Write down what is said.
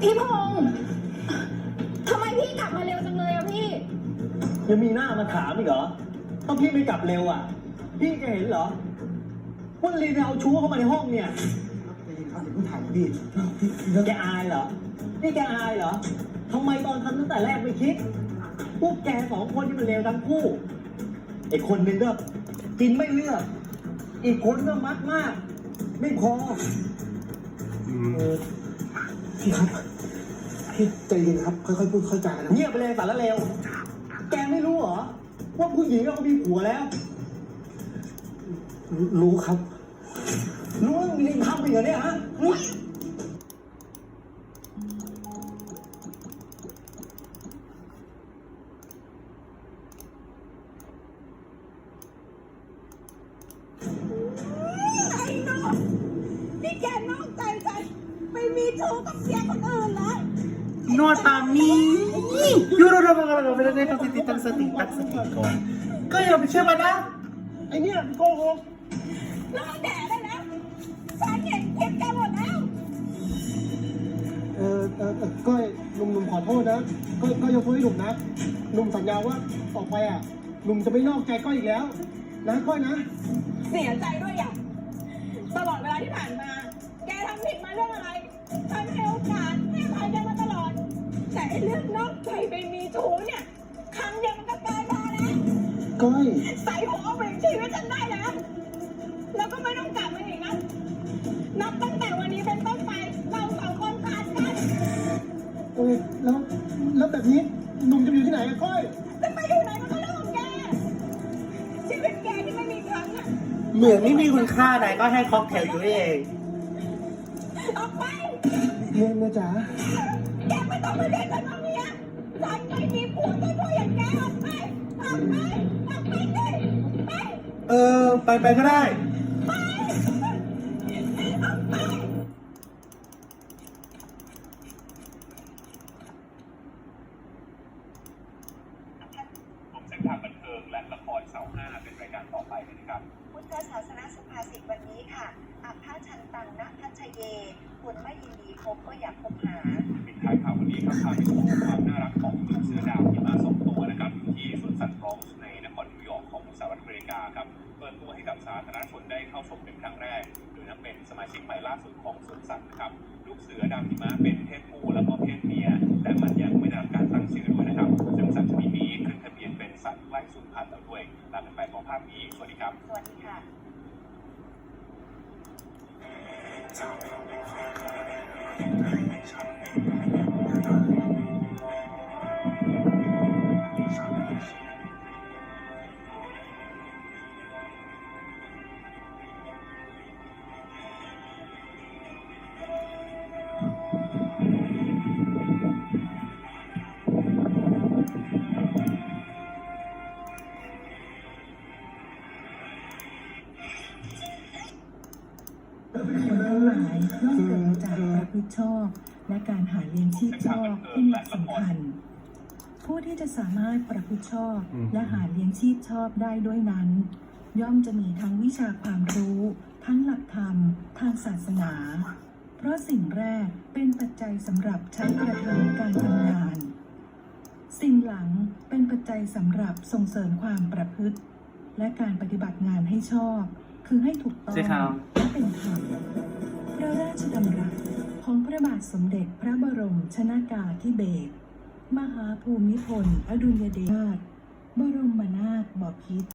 พี่พงษ์ทำไมพี่กลับมาเร็วจังเลยอะพี่ ยังมีหน้ามาถามอีกเหรอต้องพี่ไม่กลับเร็วอะ พี่จะเห็นเหรอว่าลีนเอาชู้เข้ามาในห้องเนี่ยใจเย็นครับอย่าเพิ่งถ่ายนะพี่พี่พี่แกอายเหรอ นี่แกอายเหรอทำไมตอนทำตั้งแต่แรกไม่คิด พวกแกสองคนที่มันเลวทั้งคู่ไอ้คนหนึ่งก็กินไม่เลือก อีกคนก็มักมาก ไม่พอเออ พี่ครับ พี่ใจเย็นครับ ค่อยๆพูดค่อยๆจากันนะเงียบไปเลยสารเลว แกไม่รู้เหรอ ว่าผู้หญิงเขามีผัวแล้วรู้รู้ครับ รู้ว่ามีลิงทำอีกเหรอเนี่ยฮะหึไอ้น้องนี่แกนอกใจฉัน ไปมีชู้กับเสียคนอื่นแล้ว Nota mi. Yuro na mga mga mga mga tititang sa tiktak sa tiktok. Kaya, siya ba na? ไอเนี่ยโกหกแล้วมาแด่ได้แล้วฉันเห็นคลิปแกหมดแล้ว เออเออเออก้อยหนุ่มหนุ่มขอโทษนะก้อยก้อยยกโทษให้หนุ่มนะหนุ่มสัญญาว่าต่อไปอะหนุ่มจะไม่นอกใจก้อยอีกแล้ว นะก้อยนะ เสียใจด้วยอะตลอดเวลาที่ผ่านมา ก้อยใส่หัวเอาไปชีวิตฉันได้แล้วแล้วก็ไม่ต้องกลับมาอีกนะนับตั้งแต่วันนี้เป็นต้นไปเราสองคนขาดกันเออแล้วแล้วแบบนี้หนุ่มจะอยู่ที่ไหนอะก้อยจะไปอยู่ไหนมันก็เรื่องของแกชีวิตแกที่ไม่มีครั้งอะเหมือนไม่มีคุณค่าใดก็ให้ค็อกเทลอยู่เองออกไปเมียเมียจ๋าแกไม่ต้องมาเรียกฉัน ไปไปก็ได้ผมเส้นทางบันเทิงและละครเสาร์หน้าเป็นรายการต่อไปเลยนะครับพุทธศาสนสุภาษิตวันนี้ค่ะอัพพชันตังนะพัชเยคุณไม่ยินดีคบก็อยากคบหาปิดท้ายข่าววันนี้ครับพาไปดูความน่ารักของลูกเสือดาวที่มาสองตัวนะครับิดตัวให้กับสาธารณชนได้เข้าชมเป็นครั้งแรก โดยนับเป็นสมาชิกใหม่ล่าสุดของสวนสัตว์นะครับ ลูกเสือดาวหิมะเป็นเพศผู้แล้วก็เพศเมีย แต่มันยังไม่ได้รับการตั้งชื่อด้วยนะครับซึ่งสัตว์ชนิดนี้ขึ้นทะเบียนเป็นสัตว์ใกล้สูญพันธุ์แล้วด้วยลาไปไปของภาพนี้สวัสดีครับ สวัสดีค่ะผลเป้าหมายย่อมเกิดจากประพฤติชอบ และการหาเลี้ยงชีพชอบเป็นหลักสำคัญ ผู้ที่จะสามารถประพฤติชอบและหาเลี้ยงชีพชอบได้ด้วยนั้น ย่อมจะมีทั้งวิชาความรู้ ทั้งหลักธรรม ทางศาสนา เพราะสิ่งแรกเป็นปัจจัยสำหรับใช้กระทำการทำงาน สิ่งหลังเป็นปัจจัยสำหรับส่งเสริมความประพฤติ และการปฏิบัติงานให้ชอบ คือให้ถูกต้องใช่ครับและเป็นธรรมพระราชดำรัสของพระบาทสมเด็จพระบรมชนากาธิเบศรมหาภูมิพล อดุลยเดชบรมนาถบพิตร